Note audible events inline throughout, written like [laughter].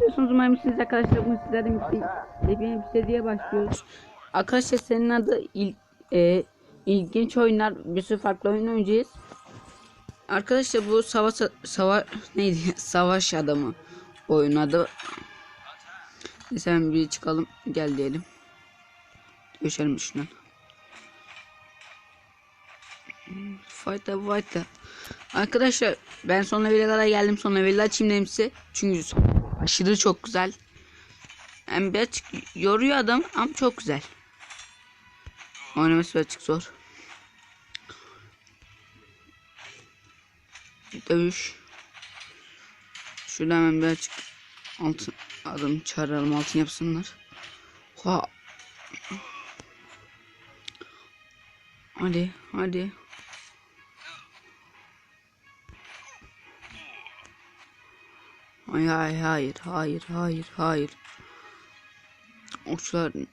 diyorsunuz umarım siz arkadaşlar bugün sizlerle yepyeni bir seriye başlıyoruz. Arkadaşlar senin adı il, e, ilginç oyunlar bir sürü farklı oyun oynayacağız. Arkadaşlar bu savaş savaş neydi [laughs] savaş adamı oyun adı. Neyse hemen bir çıkalım gel diyelim. Geçelim şundan. Fight'a fight'a. Arkadaşlar ben son level'lara geldim. Son level'ı açayım dedim size. Çünkü aşırı çok güzel. Hem birazcık yoruyor adam ama çok güzel. Oynaması birazcık zor. Dövüş. Şuradan hemen birazcık altın adım çağıralım altın yapsınlar. Ha. Hadi hadi. Hayır hayır hayır hayır hayır. Okçular bir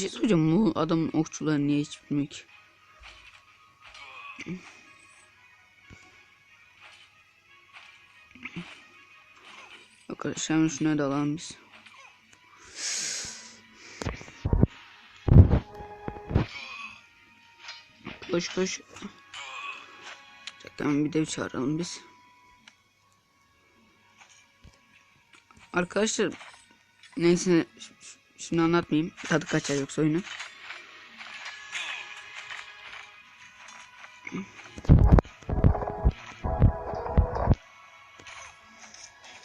şey söyleyeceğim bu adamın okçuları niye hiç bilmiyor ki. Arkadaşlar şuna da alalım biz. Koş koş. Hemen bir de çağıralım biz. Arkadaşlar neyse ş- ş- şunu anlatmayayım. Tadı kaçar yoksa oyunu.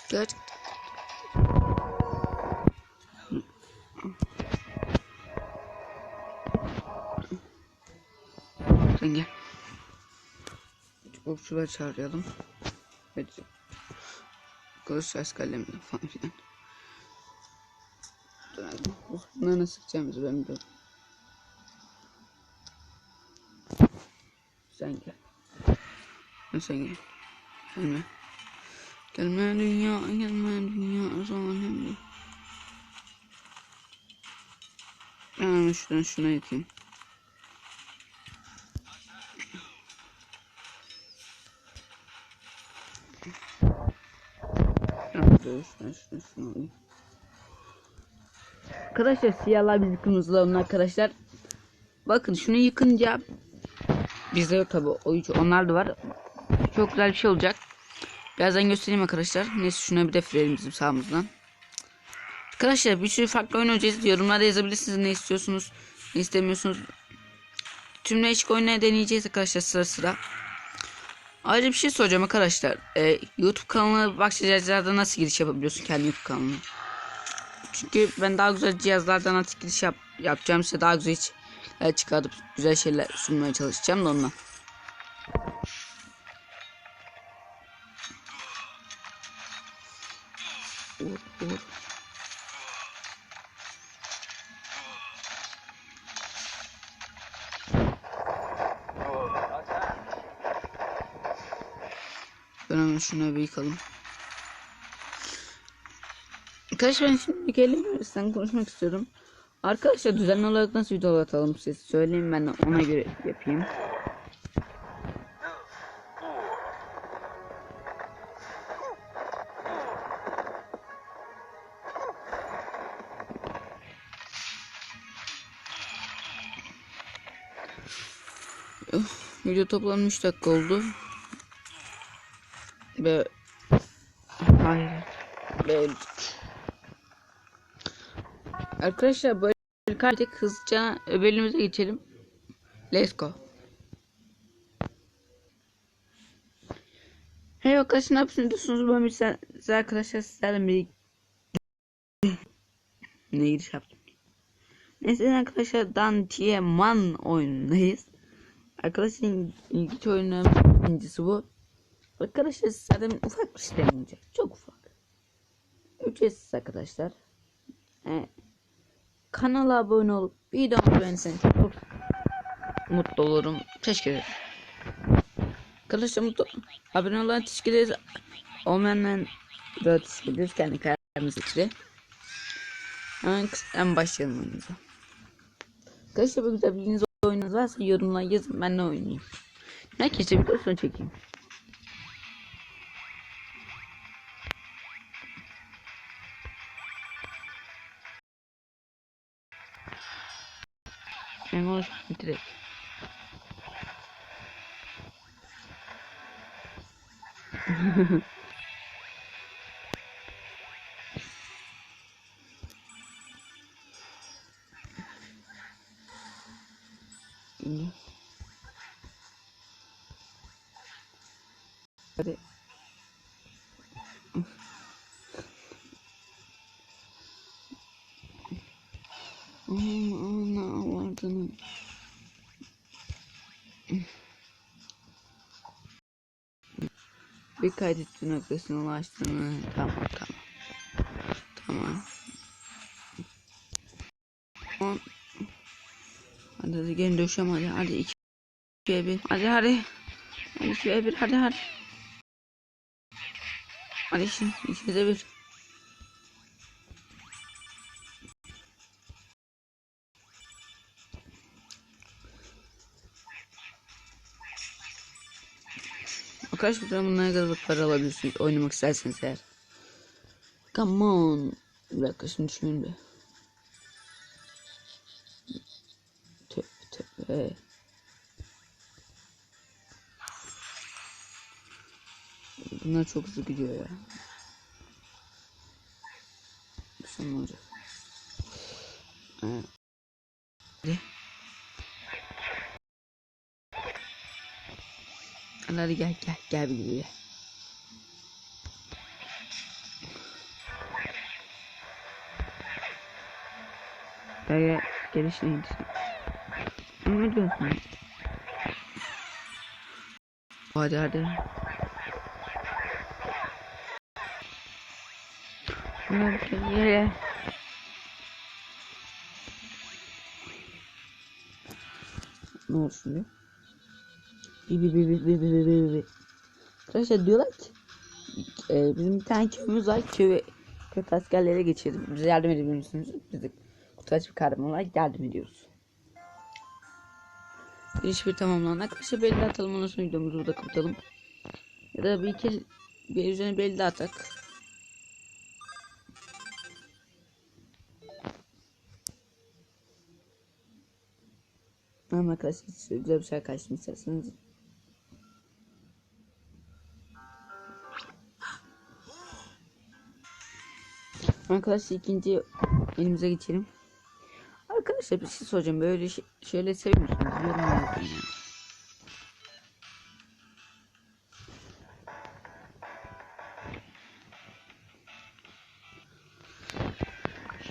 Gerçekten. Sen gel. Okçuları çağıralım. Hadi. Kılıç ses kalemle falan filan. Oh, bunları nasıl sıkacağımızı ben biliyorum. Sen gel. Ha, Sen gel. Gelme. Gelme dünya, gelme dünya zalimli. Ben şuradan şuna yıkayım. Arkadaşlar siyahlar bizi kırmızılar onun arkadaşlar. Bakın şunu yıkınca bizde tabi oyuncu onlar da var. Çok güzel bir şey olacak. Birazdan göstereyim arkadaşlar. Neyse şuna bir de verelim bizim sağımızdan. Arkadaşlar bir sürü farklı oyun oynayacağız. Yorumlarda yazabilirsiniz ne istiyorsunuz, ne istemiyorsunuz. Tüm değişik oyunları deneyeceğiz arkadaşlar sıra sıra. Ayrıca bir şey soracağım arkadaşlar. Ee, YouTube kanalına başlayacağızlarda nasıl giriş yapabiliyorsun kendi YouTube kanalına? Çünkü ben daha güzel cihazlardan artık giriş yap, yapacağım size daha güzel hiç e, çıkartıp güzel şeyler sunmaya çalışacağım da ondan. Hemen şuna bir yıkalım. Arkadaşlar ben şimdi gelin sen konuşmak istiyorum. Arkadaşlar düzenli olarak nasıl videolar atalım siz söyleyin ben ona göre yapayım. Video toplam 3 dakika oldu. Ve hayır. Arkadaşlar böyle artık hızlıca bölümümüze geçelim. Let's go. Hey arkadaşlar ne yapıyorsunuz diyorsunuz bu mesela size arkadaşlar sizlerle bir [laughs] ne giriş yaptım. Neyse arkadaşlar Dantiye Man oyunundayız. Arkadaşlar ilginç oyunların birincisi bu. Arkadaşlar zaten ufak bir şey olacak. Çok ufak. Ücretsiz arkadaşlar. Evet. Kanala abone olup videomu beğenirseniz çok mutlu olurum. Teşekkür ederim. Arkadaşlar mutlu abone olan teşekkür ederiz. Olmayanların da teşekkür ederiz. Kendi kararımızı içeri. Hemen kısadan başlayalım oyunumuza. Arkadaşlar bu güzel bildiğiniz oyununuz varsa yorumlara yazın ben ne oynayayım. Herkese bir sonra çekeyim. tenemos tres. [laughs] bir kaydet noktasına ulaştığını tamam tamam. Tamam. Tamam. Hadi hadi geri döşem hadi hadi. 2 2 1 hadi hadi. 2 1 hadi hadi. Hadi şimdi 2 1 Birkaç lira bunlara kadar para alabilirsiniz oynamak isterseniz eğer. Come on. Bir dakika şimdi düşünün bir. Tövbe tövbe. Bunlar çok hızlı gidiyor ya. Bir şey olacak. Evet. Hadi gel gel gel bir gel. Daya gelişine yetiştim. Ne diyorsun? Hadi hadi. Yere. Ne olsun diyor. Bi bi bi bi bi bi bi bi. Arkadaşlar diyorlar ki e, bizim bir tane köyümüz var. Köyü kötü askerlere geçirdim. Bize yardım edebilir misiniz? Biz de kutu bir kahraman olarak yardım ediyoruz. Giriş bir tamamlandı. Arkadaşlar belli atalım. Ondan sonra videomuzu burada kapatalım. Ya da bir iki bir üzerine belli atak. Ama arkadaşlar güzel bir şey kaçmışsınız. Arkadaşlar ikinci elimize geçelim. Arkadaşlar bir şey soracağım. Böyle şey, şeyler seviyor musunuz? Yorum yazın ya.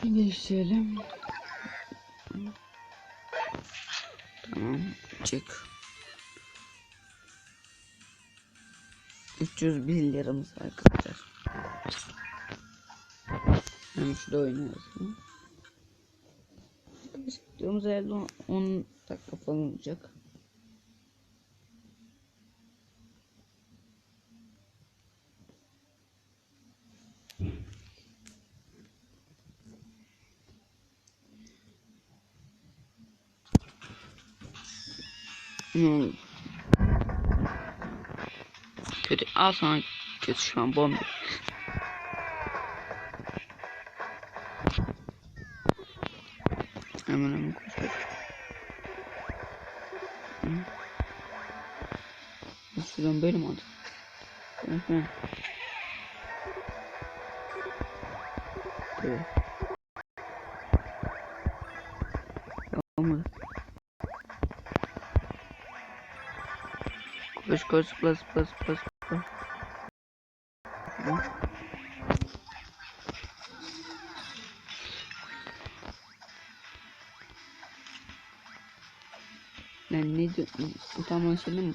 Şimdi değiştirelim. Tamam. Çık. 301 liramız arkadaşlar. Hem şurada oynuyoruz. Videomuz herhalde 10 dakika falan olacak. Hmm. Kötü. Al sana kötü şu an bomba. Nasıl ben böyle aldım? Olmadı. Koş koş plus plus plus plus. Yani ne diyor? Bu tam anlaşıldı?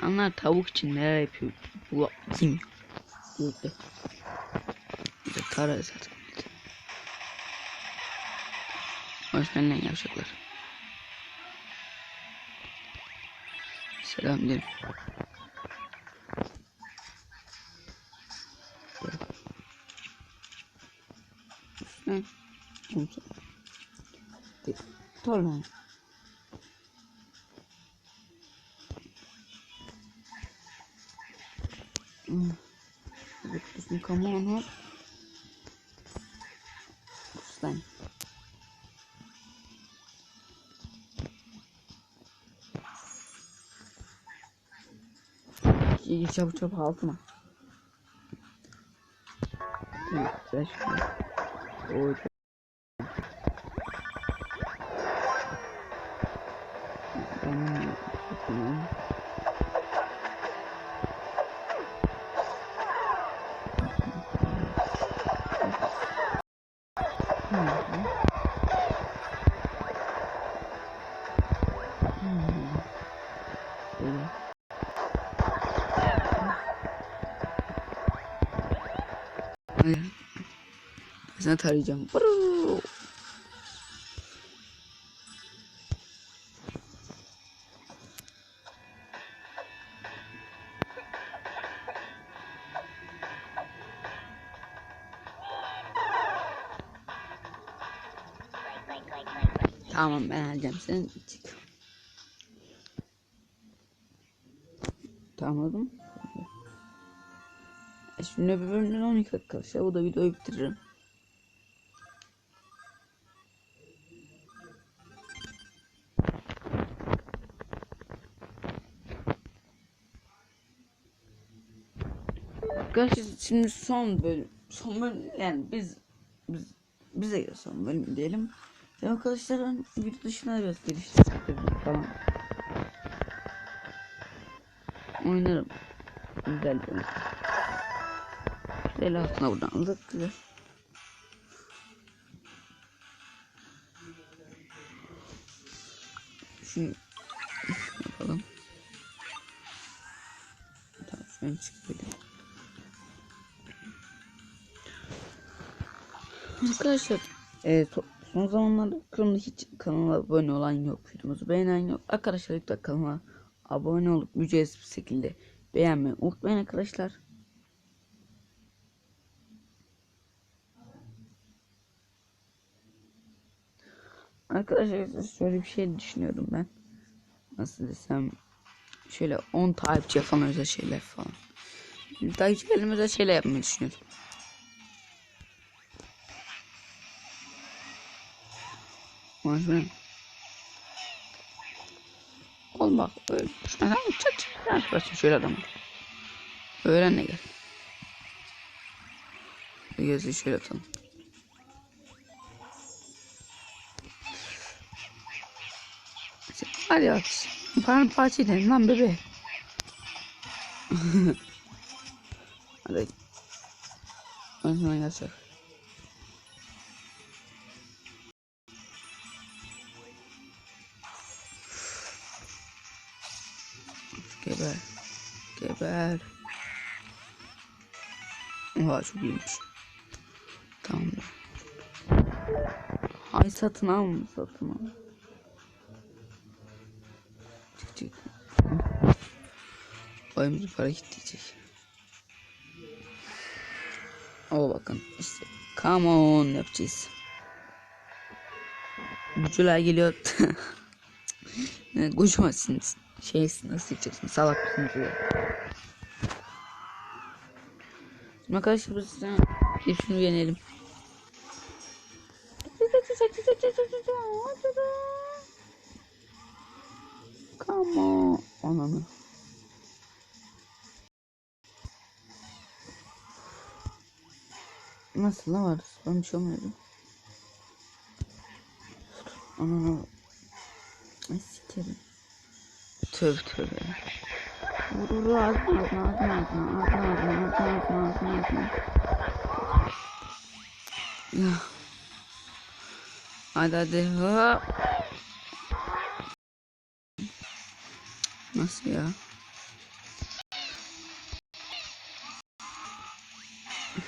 Sanlar tavuk için neler yapıyor? Bu kim? Burada. Bir de tara zaten. Hoş benimle yapacaklar. Selam derim. Olsun. Wird das ein Command hat. Slime. İyi çabuk çabuk altıma. Evet, Sana tarayacağım. Brrr. Tamam ben alacağım sen çık. Tamam. E Şimdi bölümden 12 dakika arkadaşlar. Bu da videoyu bitiririm. Arkadaşlar şimdi son bölüm. Son bölüm yani biz biz bize göre son bölüm diyelim. Ve arkadaşların video dışına biraz geliştirdim falan. Oynarım. Güzel bir Şöyle altına buradan uzak güzel. Şimdi yapalım. Tamam şöyle çıkıyor. Arkadaşlar e, so- son zamanlarda kanalda hiç kanala abone olan yok. Videomuzu beğenen yok. Arkadaşlar lütfen kanala abone olup ücretsiz bir şekilde beğenmeyi unutmayın arkadaşlar. Arkadaşlar şöyle bir şey düşünüyorum ben. Nasıl desem şöyle 10 takipçi falan özel şeyler falan. Takipçilerim özel şeyler yapmayı düşünüyorum. Malzeme. Ol öyle. Çat çat. Yaklaşın şöyle adamı. Öğren ne gel. Gözü şöyle atalım. Hadi bak. Paramparça edelim lan bebe. [laughs] Hadi. Oyun oynayacak. Geber. Geber. Oha çok iyiymiş. Tamam. Ay satın alma satın al. Oyumuzu para kitleyecek. O bakın işte. Come on yapacağız. Bucular geliyor. [laughs] Koşmasınız. Şeysin nasıl yapacaksın? Salak ya? Şimdi arkadaşlar biz size bir şunu yenelim. Come on. Ananı. Nasıl lan var? Ben bir şey. Ananı. Ay sikerim. Tövbe tövbe. Vur vur ağzına ağzına ağzına ağzına ağzına ağzına ağzına ağzına ağzına Ya. Hadi hadi. Hop. Nasıl ya?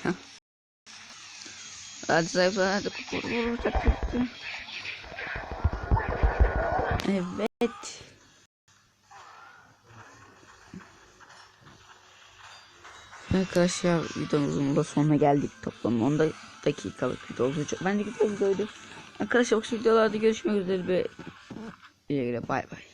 [laughs] hadi sayfa hadi vur vur vur. Evet. Arkadaşlar videomuzun da sonuna geldik. Toplam 10 dakikalık video olacak. Bence güzel videoydu. Arkadaşlar bu videolarda görüşmek üzere güle güle bay bay.